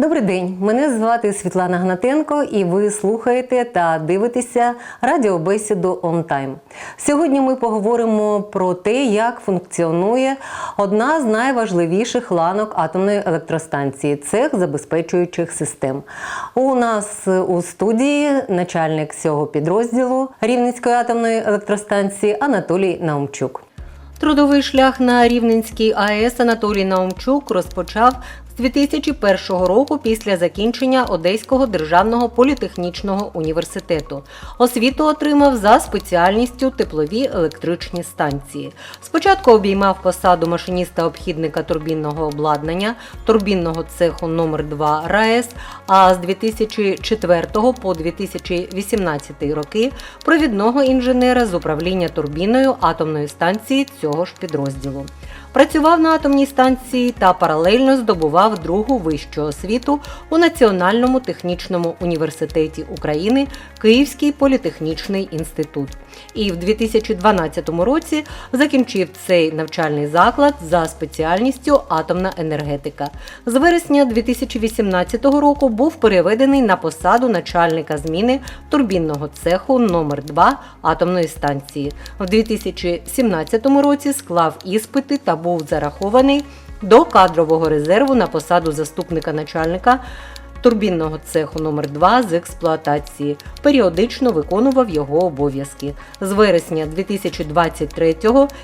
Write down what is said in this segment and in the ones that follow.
Добрий день, мене звати Світлана Гнатенко, і ви слухаєте та дивитеся радіобесіду Time. Сьогодні ми поговоримо про те, як функціонує одна з найважливіших ланок атомної електростанції цех забезпечуючих систем. У нас у студії начальник цього підрозділу Рівненської атомної електростанції Анатолій Наумчук. Трудовий шлях на Рівненській АЕС Анатолій Наумчук розпочав 2001 року після закінчення Одеського державного політехнічного університету. Освіту отримав за спеціальністю теплові електричні станції. Спочатку обіймав посаду машиніста обхідника турбінного обладнання турбінного цеху номер 2 РАЕС, а з 2004 по 2018 роки провідного інженера з управління турбіною атомної станції цього ж підрозділу. Працював на атомній станції та паралельно здобував другу вищу освіту у Національному технічному університеті України Київський політехнічний інститут. І в 2012 році закінчив цей навчальний заклад за спеціальністю атомна енергетика. З вересня 2018 року був переведений на посаду начальника зміни турбінного цеху номер 2 атомної станції. В 2017 році склав іспити та був зарахований до кадрового резерву на посаду заступника начальника турбінного цеху номер 2 з експлуатації. Періодично виконував його обов'язки. З вересня 2023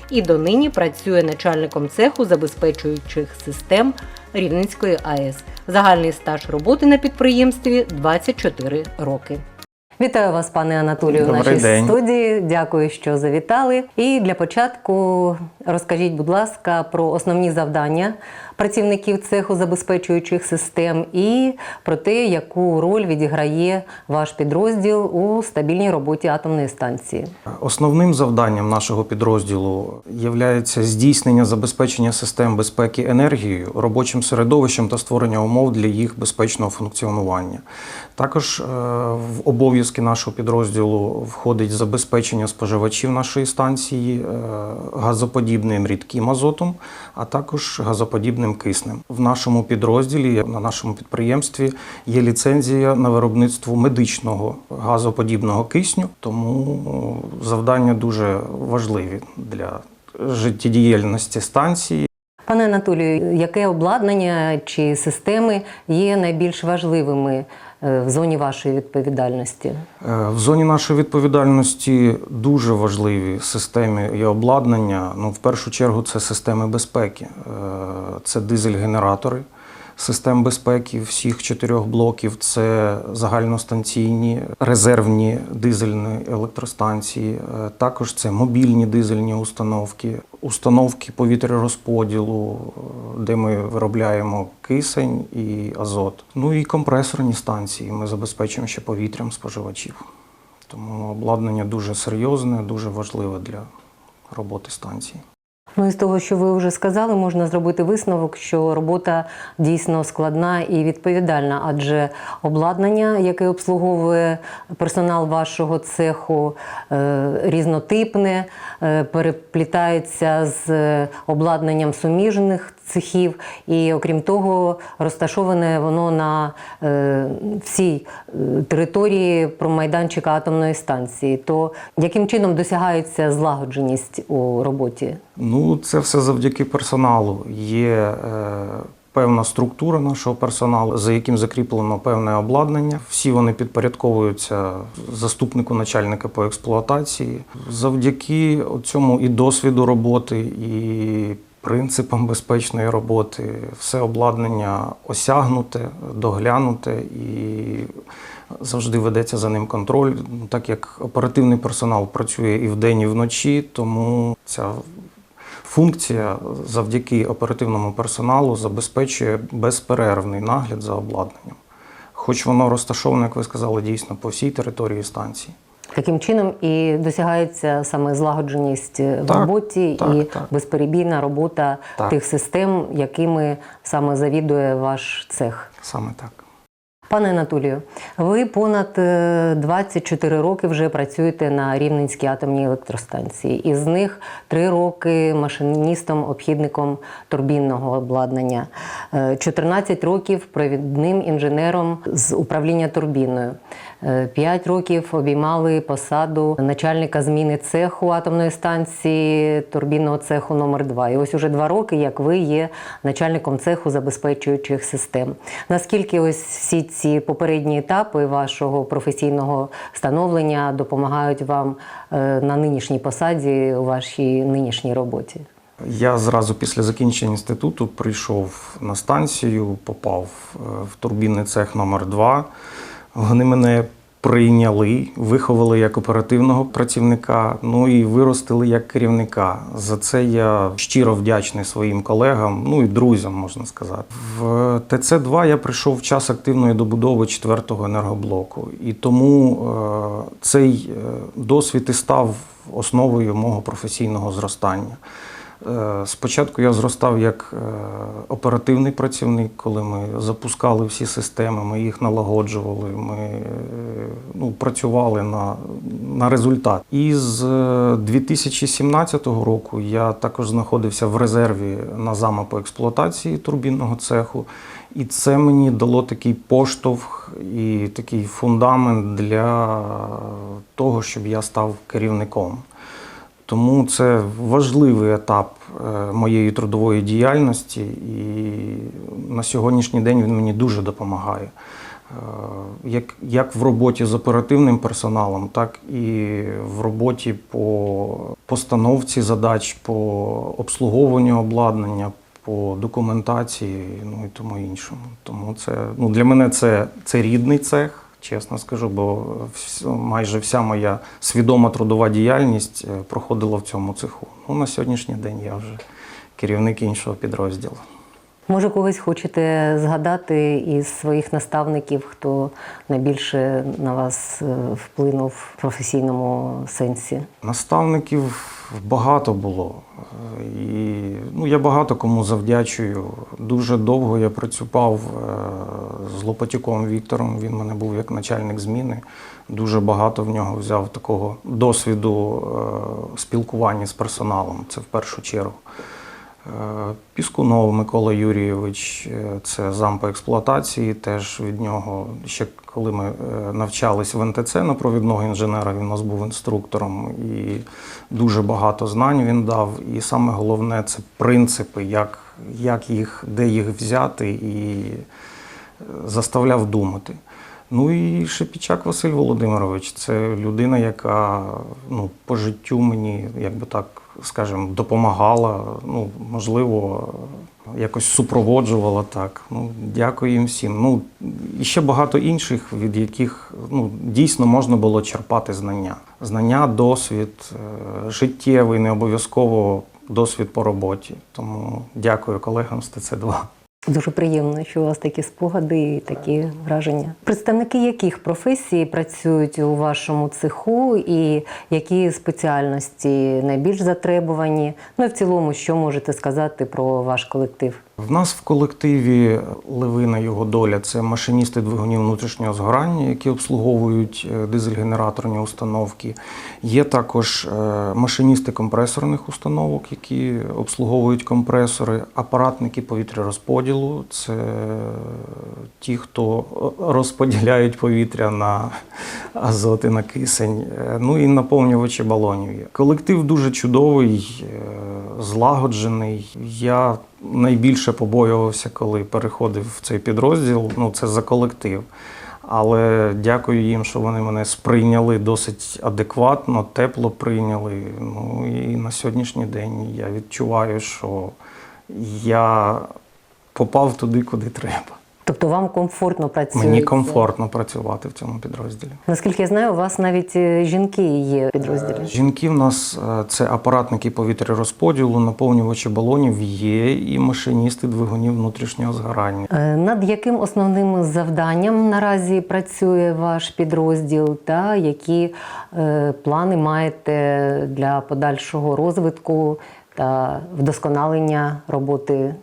і донині працює начальником цеху забезпечуючих систем Рівненської АЕС. Загальний стаж роботи на підприємстві 24 роки. Вітаю вас, пане Анатолію, в нашій день. студії. Дякую, що завітали. І для початку розкажіть, будь ласка, про основні завдання працівників цеху забезпечуючих систем і про те, яку роль відіграє ваш підрозділ у стабільній роботі атомної станції. Основним завданням нашого підрозділу є здійснення забезпечення систем безпеки енергією, робочим середовищем та створення умов для їх безпечного функціонування. Також е, в обов'язки нашого підрозділу входить забезпечення споживачів нашої станції е, газоподібним рідким азотом, а також газоподібним киснем. В нашому підрозділі на нашому підприємстві є ліцензія на виробництво медичного газоподібного кисню, тому завдання дуже важливі для життєдіяльності станції. Пане Анатолію, яке обладнання чи системи є найбільш важливими е, в зоні вашої відповідальності? Е, В зоні нашої відповідальності дуже важливі системи і обладнання. Ну, в першу чергу, це системи безпеки, Е, це дизель-генератори систем безпеки всіх чотирьох блоків, це загальностанційні резервні дизельні електростанції, Е, також це мобільні дизельні установки, установки повітрярозподілу, е, де ми виробляємо кисень і азот. Ну і компресорні станції. Ми забезпечуємо ще повітрям споживачів. Тому обладнання дуже серйозне, дуже важливе для роботи станції. Ну і з того, що ви вже сказали, можна зробити висновок, що робота дійсно складна і відповідальна, адже обладнання, яке обслуговує персонал вашого цеху, е, різнотипне, е, переплітається з е, обладнанням суміжних цехів, і окрім того, розташоване воно на всій території промайданчика атомної станції. То яким чином досягається злагодженість у роботі? Ну, це все завдяки персоналу. Є е, певна структура нашого персоналу, за яким закріплено певне обладнання. Всі вони підпорядковуються заступнику начальника по експлуатації. Завдяки цьому і досвіду роботи, і принципам безпечної роботи, все обладнання осягнуте, доглянуте і завжди ведеться за ним контроль, Ну, так як оперативний персонал працює і вдень, і вночі, тому ця функція завдяки оперативному персоналу забезпечує безперервний нагляд за обладнанням. Хоч воно розташоване, як ви сказали, дійсно по всій території станції. Таким чином і досягається саме злагодженість в Так, роботі так, і так. безперебійна робота Так. тих систем, якими саме завідує ваш цех. Саме так. Пане Анатолію, ви понад е, 24 роки вже працюєте на Рівненській атомній електростанції. Із них 3 роки машиністом, обхідником турбінного обладнання, е, 14 років провідним інженером з управління турбіною. 5 років обіймали посаду начальника зміни цеху атомної станції турбінного цеху номер 2 І ось уже 2 роки, як ви є начальником цеху забезпечуючих систем. Наскільки ось всі ці попередні етапи вашого професійного становлення допомагають вам е, на нинішній посаді у вашій нинішній роботі? Я зразу після закінчення інституту прийшов на станцію, попав е, в турбінний цех номер 2 Вони мене прийняли, виховали як оперативного працівника, ну і виростили як керівника. За це я щиро вдячний своїм колегам, ну і друзям, можна сказати. В ТЦ-2 я прийшов в час активної добудови четвертого енергоблоку, і тому е, цей е, досвід і став основою мого професійного зростання. Е, Спочатку я зростав як е, оперативний працівник, коли ми запускали всі системи, ми їх налагоджували, ми е, ну, працювали на, на результат. І з е, 2017 року я також знаходився в резерві на зама по експлуатації турбінного цеху. І це мені дало такий поштовх і такий фундамент для того, щоб я став керівником. Тому це важливий етап е, моєї трудової діяльності, і на сьогоднішній день він мені дуже допомагає. Е, Як, як в роботі з оперативним персоналом, так і в роботі по постановці задач, по обслуговуванню обладнання, по документації, ну і тому іншому. Тому це ну, для мене це, це рідний цех. Чесно скажу, бо майже вся моя свідома трудова діяльність е, проходила в цьому цеху. Ну, на сьогоднішній день я вже керівник іншого підрозділу. Може, когось хочете згадати із своїх наставників, хто найбільше на вас е, вплинув в професійному сенсі? Наставників багато було. І ну, я багато кому завдячую. Дуже довго я працював е, з Лопатюком Віктором. Він мене був як начальник зміни. Дуже багато в нього взяв такого досвіду е, спілкування з персоналом. Це в першу чергу. Е, Піскунов Микола Юрійович, е, це зам по експлуатації. Теж від нього, ще коли ми е, навчались в НТЦ на провідного інженера, він у нас був інструктором і дуже багато знань він дав. І саме головне це принципи, як, як їх, де їх взяти, і заставляв думати. Ну і Шепічак Василь Володимирович це людина, яка ну, по життю мені, як би так скажемо, допомагала, ну, можливо, якось супроводжувала так. Ну, дякую їм всім. Ну, і ще багато інших, від яких ну, дійсно можна було черпати знання. Знання, досвід, е, життєвий, не обов'язково досвід по роботі. Тому дякую колегам з ТЦ2. Дуже приємно, що у вас такі спогади і такі враження. Представники яких професій працюють у вашому цеху, і які спеціальності найбільш затребувані? Ну і в цілому, що можете сказати про ваш колектив? В нас в колективі Левина його доля це машиністи двигунів внутрішнього згорання, які обслуговують е, дизель-генераторні установки. Є також е, машиністи компресорних установок, які обслуговують компресори, апаратники повітрярозподілу це ті, хто розподіляють повітря на азот і на кисень. Е, Ну і наповнювачі балонів. є. Колектив дуже чудовий, е, злагоджений. Я найбільше побоювався, коли переходив в цей підрозділ. Ну, це за колектив. Але дякую їм, що вони мене сприйняли досить адекватно, тепло прийняли. Ну і на сьогоднішній день я відчуваю, що я попав туди, куди треба. Тобто вам комфортно працює? Мені комфортно працювати в цьому підрозділі. Наскільки я знаю, у вас навіть е, жінки є в підрозділі. Жінки в нас е, це апаратники повітрярозподілу, наповнювачі балонів є і машиністи двигунів внутрішнього згорання. Е, Над яким основним завданням наразі працює ваш підрозділ, та які е, плани маєте для подальшого розвитку та вдосконалення роботи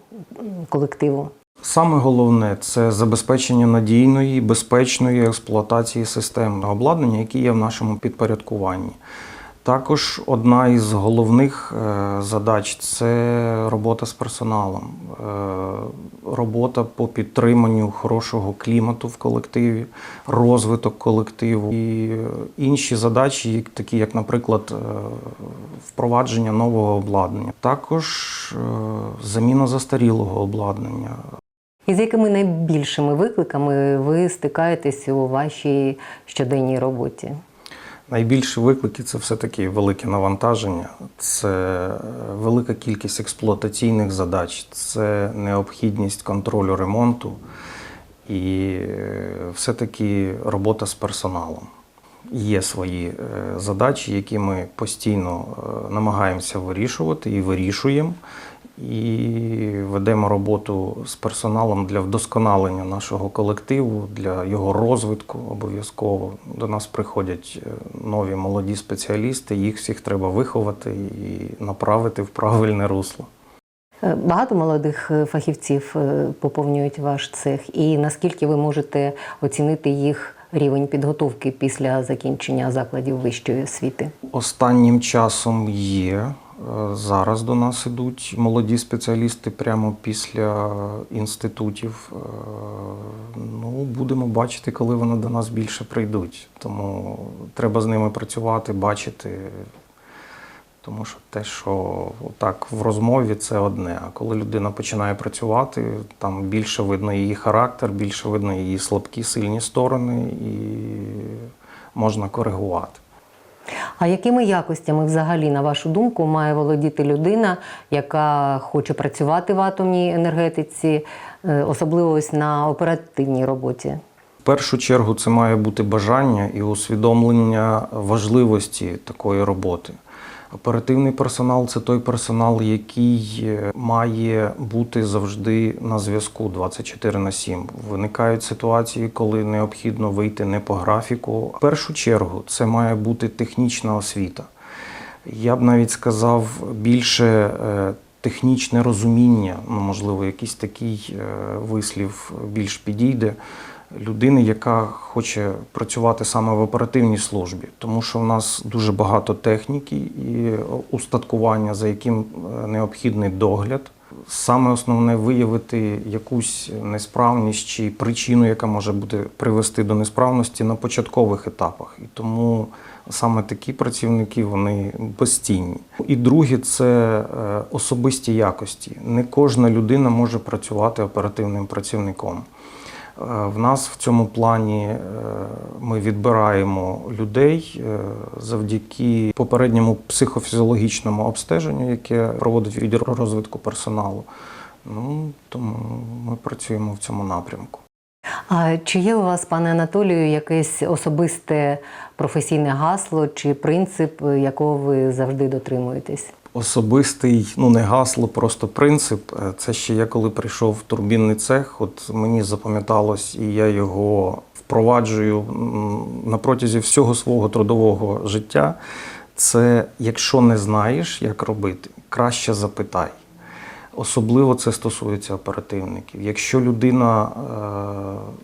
колективу? Саме головне це забезпечення надійної, безпечної експлуатації системного обладнання, які є в нашому підпорядкуванні. Також одна із головних е, задач це робота з персоналом, е, робота по підтриманню хорошого клімату в колективі, розвиток колективу і інші задачі, такі як, наприклад, е, впровадження нового обладнання. Також заміна застарілого обладнання, І з якими найбільшими викликами ви стикаєтесь у вашій щоденній роботі? Найбільші виклики це все-таки велике навантаження, це е, велика кількість експлуатаційних задач, це необхідність контролю ремонту і е, все-таки робота з персоналом. Є свої е, задачі, які ми постійно намагаємося вирішувати і вирішуємо. І ведемо роботу з персоналом для вдосконалення нашого колективу, для його розвитку обов'язково. До нас приходять е, нові молоді спеціалісти, їх всіх треба виховати і направити в правильне русло. Е, Багато молодих е, фахівців поповнюють ваш цех, і наскільки ви можете оцінити їх рівень підготовки після закінчення закладів вищої освіти? Останнім часом є. Зараз до нас ідуть молоді спеціалісти прямо після інститутів. Е, Ну, будемо бачити, коли вони до нас більше прийдуть. Тому треба з ними працювати, бачити. Тому що те, що так в розмові, це одне. А коли людина починає працювати, там більше видно її характер, більше видно її слабкі, сильні сторони, і можна коригувати. А якими якостями взагалі, на вашу думку, має володіти людина, яка хоче працювати в атомній енергетиці, е, особливо ось на оперативній роботі? В першу чергу це має бути бажання і усвідомлення важливості такої роботи. Оперативний персонал це той персонал, який е, має бути завжди на зв'язку 24 на 7. Виникають ситуації, коли необхідно вийти не по графіку. В першу чергу це має бути технічна освіта. Я б навіть сказав більше е, технічне розуміння, ну, можливо, якийсь такий е, вислів більш підійде людини, яка хоче працювати саме в оперативній службі, тому що в нас дуже багато техніки і устаткування, за яким е, необхідний догляд. Саме основне виявити якусь несправність чи причину, яка може бути привести до несправності на початкових етапах. І тому саме такі працівники вони безцінні. І друге це е, особисті якості. Не кожна людина може працювати оперативним працівником. Е, В нас в цьому плані е, ми відбираємо людей е, завдяки попередньому психофізіологічному обстеженню, яке проводить відділ розвитку персоналу. Ну тому ми працюємо в цьому напрямку. А чи є у вас, пане Анатолію, якесь особисте професійне гасло чи принцип, якого ви завжди дотримуєтесь? Особистий, ну не гасло, просто принцип. Е, Це ще я коли прийшов в турбінний цех. От мені запам'яталось, і я його впроваджую на протязі всього свого трудового життя. Це якщо не знаєш, як робити, краще запитай. Особливо це стосується оперативників. Якщо людина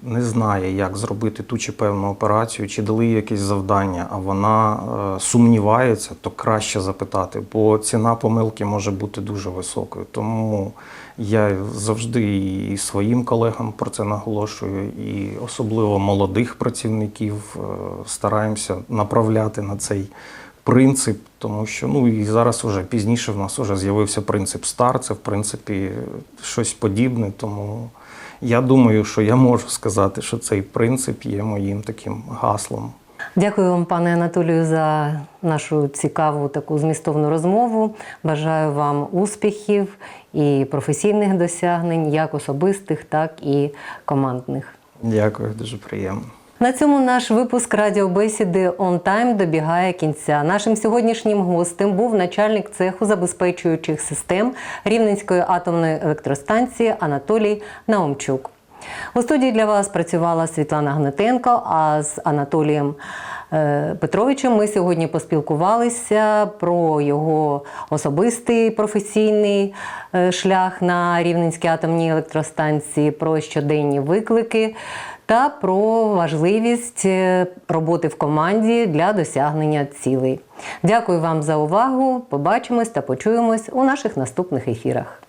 е, не знає, як зробити ту чи певну операцію, чи дали їй якесь завдання, а вона е, сумнівається, то краще запитати, бо ціна помилки може бути дуже високою. Тому я завжди і своїм колегам про це наголошую, і особливо молодих працівників е, стараємося направляти на цей принцип, тому що ну і зараз вже пізніше в нас вже з'явився принцип стар, це в принципі щось подібне. Тому я думаю, що я можу сказати, що цей принцип є моїм таким гаслом. Дякую вам, пане Анатолію, за нашу цікаву таку змістовну розмову. Бажаю вам успіхів і професійних досягнень, як особистих, так і командних. Дякую, дуже приємно. На цьому наш випуск радіобесіди «Онтайм» добігає кінця. Нашим сьогоднішнім гостем був начальник цеху забезпечуючих систем Рівненської атомної електростанції Анатолій Наумчук. У студії для вас працювала Світлана Гнатенко, а з Анатолієм Петровичем. Ми сьогодні поспілкувалися про його особистий професійний е, шлях на Рівненській атомній електростанції, про щоденні виклики та про важливість е, роботи в команді для досягнення цілей. Дякую вам за увагу. Побачимось та почуємось у наших наступних ефірах.